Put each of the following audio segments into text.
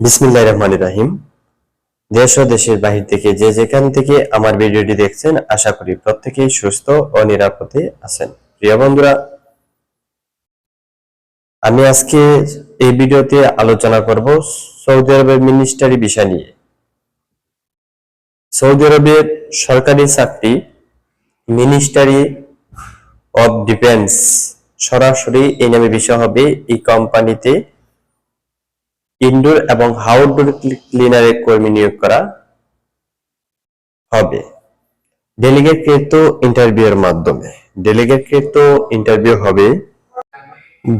বিসমিল্লাহ রহমান রাহিম। দেশ ও দেশের বাহির থেকে যে যেখান থেকে আমার ভিডিওটি দেখছেন, আশা করি প্রত্যেকেই সুস্থ ও নিরাপদে আছেন। প্রিয় বন্ধুরা, আমি আজকে এই ভিডিওতে আলোচনা করব সৌদি আরবের মিনিস্টারি বিষয় নিয়ে। সৌদি আরবের সরকারি চাকরি, মিনিস্টারি অফ ডিফেন্স সরাসরি এই নামে বিষয় হবে এই কোম্পানিতে ইনডোর এবং আউটডোর ক্লিনারের কর্মী নিয়োগ করা হবে। ডেলিগেট কৃত ইন্টারভিউর মাধ্যমে। ডেলিগেট কৃত ইন্টারভিউ হবে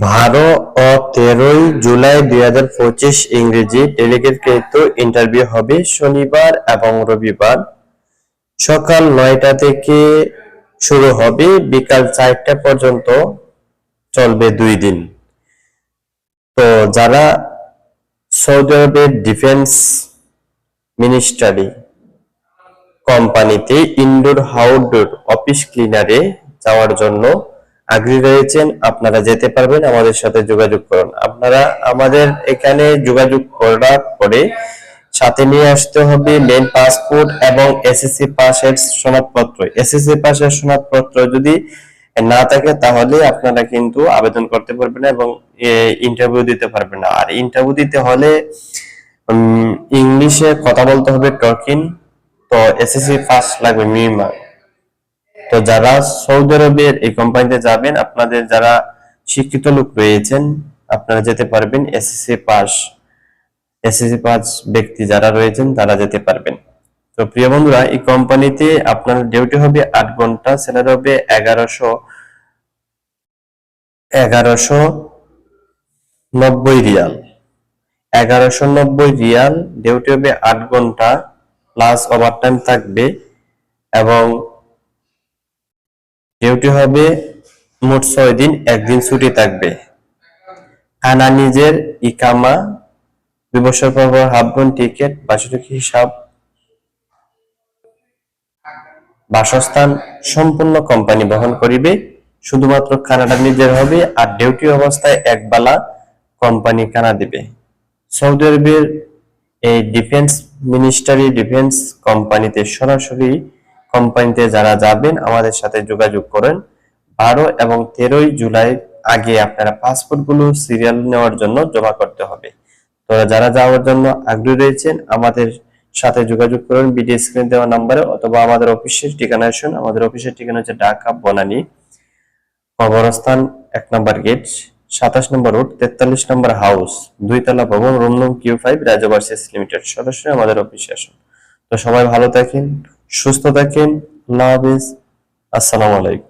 বারো ও তেরোই জুলাই দুই হাজার পঁচিশ ইংরেজি। ডেলিগেট কৃত ইন্টারভিউ হবে শনিবার এবং রবিবার। সকাল নয়টা থেকে শুরু হবে, বিকাল চারটা পর্যন্ত চলবে দুই দিন। তো যারা সৌদি আরবের ডিফেন্স মিনিস্টারি কোম্পানিতে ইনডোর আউটডোর অফিস ক্লিনারে যাওয়ার জন্য আগ্রহী রয়েছেন। আপনারা যেতে পারবেন, আমাদের সাথে যোগাযোগ করুন। আপনারা আমাদের এখানে যোগাযোগ করার পরে সাথে নিয়ে আসতে হবে মেন পাসপোর্ট এবং এসএসসি পাসের সনদপত্র। এসএসসি পাসের সনদপত্র যদি না থাকে তাহলে আপনারা কিন্তু আবেদন করতে পারবেন না এবং ইন্টারভিউ দিতে পারবেন না। আর ইন্টারভিউ দিতে হলে ইংলিশে কথা বলতে হবে টকিন, তো এসএসসি পাস লাগবে মিনিমাম। তো যারা সৌদি আরবের এই কোম্পানিতে যাবেন, আপনাদের যারা শিক্ষিত লোক রয়েছেন, আপনারা যেতে পারবেন এসএসসি পাস। এসএসসি পাস ব্যক্তি যারা রয়েছেন, তারা যেতে পারবেন। তো প্রিয় বন্ধুরা, এই কোম্পানিতে আপনার ডিউটি হবে আট ঘণ্টা স্যালারি হবে এগারোশো এগারোশো নব্বই রিয়াল। এগারোশো নব্বই রিয়াল ডিউটি হবে আট ঘণ্টা প্লাস ওভারটাইম থাকবে এবং ডিউটি হবে মোট ছয় দিন, একদিন ছুটি থাকবে। খানা নিজের ইকামা দুই বছর পর পর হাফ টিকিট বার্ষিক হিসাব, বাসস্থান সম্পূর্ণ কোম্পানি বহন করিবে। শুধুমাত্র খানাটা নিজের হবে আর ডিউটি অবস্থায় এক বেলা কোম্পানি খানা দিবে। সৌদি আরবের এই ডিফেন্স মিনিস্টারি ডিফেন্স কোম্পানিতে সরাসরি কোম্পানিতে যারা যাবেন, আমাদের সাথে যোগাযোগ করেন। বারো এবং তেরোই জুলাই আগে আপনারা পাসপোর্টগুলো সিরিয়াল নেওয়ার জন্য জমা করতে হবে। তো যারা যাওয়ার জন্য আগ্রহী রয়েছেন, আমাদের সাথে যোগাযোগ করুন। ভিডিও স্ক্রিন দেওয়া নাম্বারে অথবা আমাদের অফিসের ঠিকানা আসুন। আমাদের অফিসের ঠিকানা হচ্ছে ঢাকা বনানী। কবরস্থান এক নম্বর গেট, সাতাশ নম্বর রোড, তেতাল্লিশ নম্বর হাউস, দুইতলা ভবন, রুম নং কিউ ফাইভ রাজবার্সিস লিমিটেড। সরাসরি আমাদের অফিসে আসুন। তো সবাই ভালো থাকেন, সুস্থ থাকেন। আল্লাহ হাফিজ। আসসালামু আলাইকুম।